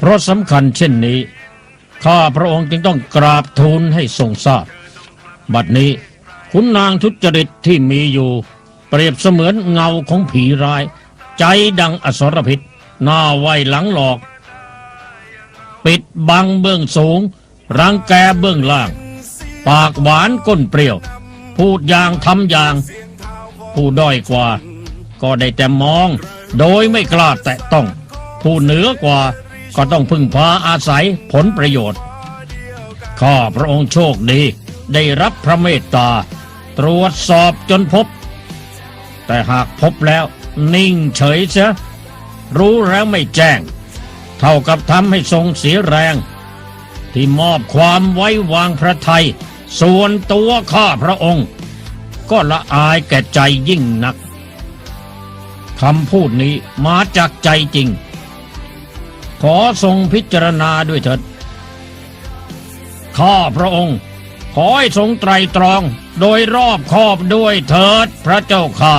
เพราะสำคัญเช่นนี้ ข้าพระองค์จึงต้องกราบทูลให้ทรงทราบ บัดนี้ขุนนางทุจริตที่มีอยู่ เปรียบเสมือนเงาของผีร้าย ใจดังอสรพิษ หน้าไหวหลังหลอก ปิดบังเบื้องสูง รังแกเบื้องล่าง ปากหวานก้นเปรี้ยว พูดอย่างทำอย่าง ผู้ด้อยกว่า ก็ได้แต่มอง โดยไม่กล้าแตะต้อง ผู้เหนือกว่า ก็ต้องพึ่งพาอาศัยผลประโยชน์ ข้าพระองค์โชคดีได้รับพระเมตตา ตรวจสอบจนพบ แต่หากพบแล้วนิ่งเฉยเสียรู้แล้วไม่แจ้ง เท่ากับทำให้ทรงเสียแรง ที่มอบความไว้วางพระไทย ส่วนตัวข้าพระองค์ ก็ละอายแก่ใจยิ่งนักคำพูดนี้มาจากใจจริง ขอทรงพิจารณาด้วยเถิด ข้าพระองค์ ขอให้ทรงไตรตรองโดยรอบคอบด้วยเถิดพระเจ้าข้า